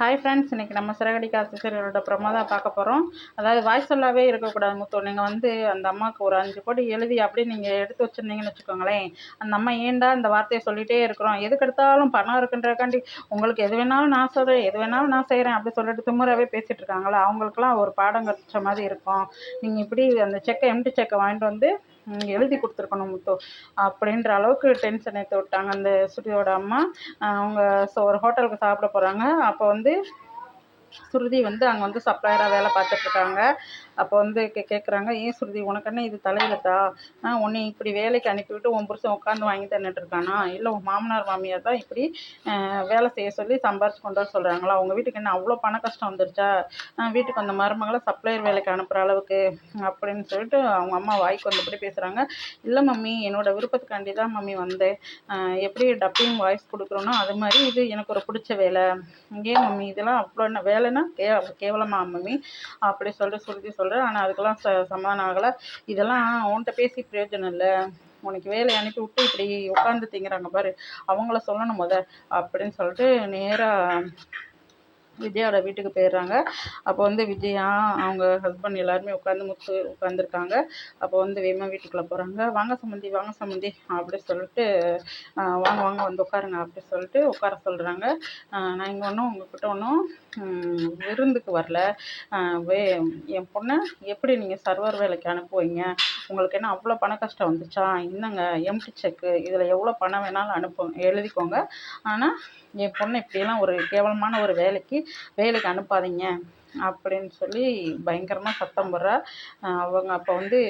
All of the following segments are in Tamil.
ஹாய் ஃப்ரெண்ட்ஸ் இன்றைக்கி நம்ம சிறகடி காசு சீரியலோட ப்ரொமோ தான் பார்க்க போகிறோம் அதாவது வாய்ஸ் சொல்லாவே இருக்கக்கூடாது முத்து. நீங்கள் வந்து அந்த அம்மாவுக்கு ஒரு அஞ்சு கோடி எழுதி அப்படியே நீங்கள் எடுத்து வச்சுருந்தீங்கன்னு வச்சுக்கோங்களேன். அந்த அம்மா ஏன்டா இந்த வார்த்தையை சொல்லிகிட்டே இருக்கிறோம்? எதுக்கு எடுத்தாலும் பணம் இருக்குன்றக்காண்டி உங்களுக்கு எது வேணாலும் நான் சொல்கிறேன் எது வேணாலும் நான் செய்கிறேன் அப்படி சொல்லிட்டு திமுறாவே பேசிகிட்டு இருக்காங்களா அவங்களுக்குலாம் ஒரு பாடம் கற்ற மாதிரி இருக்கும். நீங்கள் இப்படி அந்த செக்கை எம்டி செக்கை வாங்கிட்டு வந்து எழுதி கொடுத்துருக்கணும் முத்து. அப்படின்ற அளவுக்கு டென்ஷன் ஏற்றி விட்டாங்க அந்த சுட்டியோட அம்மா. அவங்க ஸோ ஒரு ஹோட்டலுக்கு சாப்பிட போகிறாங்க அப்போ வந்து perder சுருதி வந்து அங்கே வந்து சப்ளையராக வேலை பார்த்துட்ருக்காங்க அப்போ வந்து கே கேட்குறாங்க ஏன் சுருதி உனக்கு என்ன இது தலையிலத்தா ஆ உன்னை இப்படி வேலைக்கு அனுப்பிவிட்டு உன் புருஷன் உட்காந்து வாங்கி தந்துட்டுருக்கானா இல்லை உன் மாமனார் மாமியார் தான் இப்படி வேலை செய்ய சொல்லி சம்பாரிச்சு கொண்டு வர சொல்கிறாங்களா உங்கள் வீட்டுக்கு என்ன அவ்வளோ பண கஷ்டம் வந்துருச்சா? வீட்டுக்கு அந்த மருமகளை சப்ளையர் வேலைக்கு அனுப்புகிற அளவுக்கு அப்படின்னு சொல்லிட்டு அவங்க அம்மா வாய்க்கு வந்தபடி பேசுகிறாங்க இல்லை மம்மி என்னோட விருப்பத்துக்காண்டி தான் மம்மி வந்தேன். எப்படி டப்பிங் வாய்ஸ் கொடுக்குறோனோ அது மாதிரி இது எனக்கு ஒரு பிடிச்ச வேலை. ஏன் மம்மி இதெல்லாம் அவ்வளோ என்ன வேலை வேலைன்னா கே கேவலமா மம்மி அப்படி சொல்லிட்டு சுருதி சொல்கிறேன் ஆனால் அதுக்கெல்லாம் ச சமாதானம் ஆகலை. இதெல்லாம் உன்கிட்ட பேசி பிரயோஜனம் இல்லை. உனக்கு வேலையை அனுப்பி விட்டு இப்படி உட்காந்து திங்கிறாங்க பாரு. அவங்கள சொல்லணும் முத அப்படின்னு சொல்லிட்டு நேராக விஜயாவோட வீட்டுக்கு போயிடுறாங்க. அப்போ வந்து விஜயா அவங்க ஹஸ்பண்ட் எல்லாருமே உட்காந்து முத்து உட்காந்துருக்காங்க அப்போ வந்து வேகமாக வீட்டுக்குள்ளே போகிறாங்க வாங்க சம்மந்தி வாங்க சம்மந்தி அப்படி சொல்லிட்டு வாங்க வாங்க வந்து உட்காருங்க அப்படி சொல்லிட்டு உட்கார சொல்கிறாங்க நான் இங்கே ஒன்றும் உங்ககிட்ட ஒன்றும் விருந்துக்கு வரல. வே என் பொண்ணை எப்படி நீங்கள் சர்வர் வேலைக்கு அனுப்புவீங்க? உங்களுக்கு என்ன அவ்வளோ பண கஷ்டம் வந்துச்சா? என்னங்க எம்டி செக்கு இதில் எவ்வளோ பணம் வேணாலும் அனுப்பு எழுதிக்கோங்க. ஆனால் என் பொண்ணை இப்படியெல்லாம் ஒரு கேவலமான ஒரு வேலைக்கு வேலைக்கு அனுப்பாதீங்க அப்படின்னு சொல்லி பயங்கரமாக சத்தம் போடுறா. அவங்க அப்போ வந்து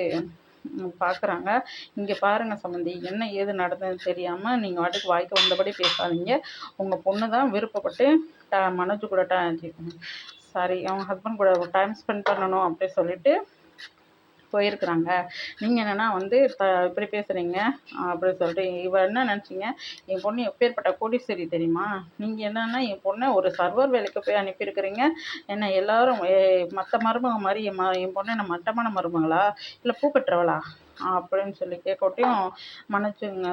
பார்க்குறாங்க இங்கே பாருங்கள் சம்மந்தி என்ன ஏது நடந்ததுன்னு தெரியாமல் நீங்கள் வாட்டுக்கு வாய்க்கு வந்தபடி பேசாதீங்க. உங்கள் பொண்ணு தான் விருப்பப்பட்டு ட மனோஜ் கூட ட சாரி அவங்க ஹஸ்பண்ட் கூட டைம் ஸ்பெண்ட் பண்ணணும் அப்படி சொல்லிட்டு போயிருக்கிறாங்க. நீங்கள் என்னென்னா வந்து இப்போ இப்படி பேசுகிறீங்க அப்படின்னு சொல்லிட்டு இவ என்ன நினச்சிங்க? என் பொண்ணு எப்பேற்பட்ட கோடீஸ்வரி தெரியுமா? நீங்கள் என்னென்னா என் பொண்ணை ஒரு சர்வர் வேலைக்கு போய் அனுப்பியிருக்கிறீங்க. என்ன எல்லோரும் மற்ற மருமக மாதிரி என் ம என் பொண்ணு என்ன மட்டமான மருமகளா? இல்லை பூ கட்டுறவளா? அப்படின்னு சொல்லி கேட்கட்டியும் மன்னிச்சுங்க.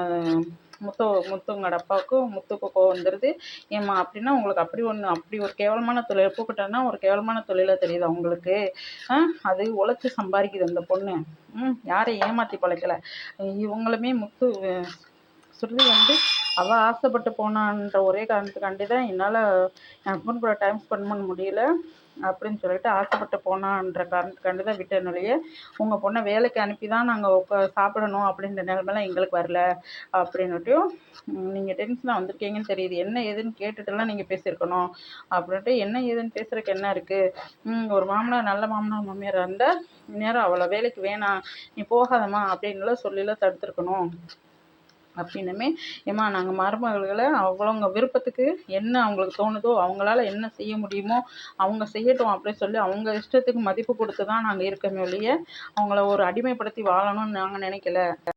முத்து முத்துங்கட அப்பாவுக்கும் முத்துக்கு கோவம் வந்துடுது ஏம்மா அப்படின்னா உங்களுக்கு அப்படி ஒன்று அப்படி ஒரு கேவலமான தொழில் பூக்கட்டன்னா ஒரு கேவலமான தொழிலாக தெரியுது அவங்களுக்கு அது உழைச்சி சம்பாதிக்குது அந்த பொண்ணு. ம் யாரையும் ஏமாற்றி பழைக்கல. இவங்களுமே முத்து சுருதி வந்து அவள் ஆசைப்பட்டு போனான்ற ஒரே காரணத்துக்காண்டி தான் என்னால் என் ஹஸ்பண்ட் கூட டைம் ஸ்பெண்ட் பண்ண முடியல அப்படின்னு சொல்லிட்டு ஆசைப்பட்டு போனான்ற காரணத்துக்காண்டி தான் விட்டேன் ஒழிய உங்கள் பொண்ணை வேலைக்கு அனுப்பி தான் நாங்கள் உட்கா சாப்பிடணும் அப்படின்ற நிலமெல்லாம் எங்களுக்கு வரல அப்படின்னுட்டும் நீங்கள் டென்ஷனாக வந்திருக்கீங்கன்னு தெரியுது. என்ன ஏதுன்னு கேட்டுட்டுலாம் நீங்கள் பேசியிருக்கணும் அப்படின்ட்டு என்ன ஏதுன்னு பேசுகிறதுக்கு என்ன இருக்குது ஒரு மாமனார் நல்ல மாமனார் மாமியாராக இருந்தால் நேரம் அவ்வளோ வேலைக்கு வேணாம் நீ போகாதம்மா அப்படின்லாம் சொல்லிலாம் தடுத்துருக்கணும். அப்படின்னுமே ஏம்மா நாங்கள் மருமகளை அவங்கவுங்க விருப்பத்துக்கு என்ன அவங்களுக்கு தோணுதோ அவங்களால என்ன செய்ய முடியுமோ அவங்க செய்யட்டும் அப்படின்னு சொல்லி அவங்க இஷ்டத்துக்கு மதிப்பு கொடுத்து தான் நாங்கள் இருக்கோமே ஒழிய அவங்கள ஒரு அடிமைப்படுத்தி வாழணும்னு நாங்கள் நினைக்கல.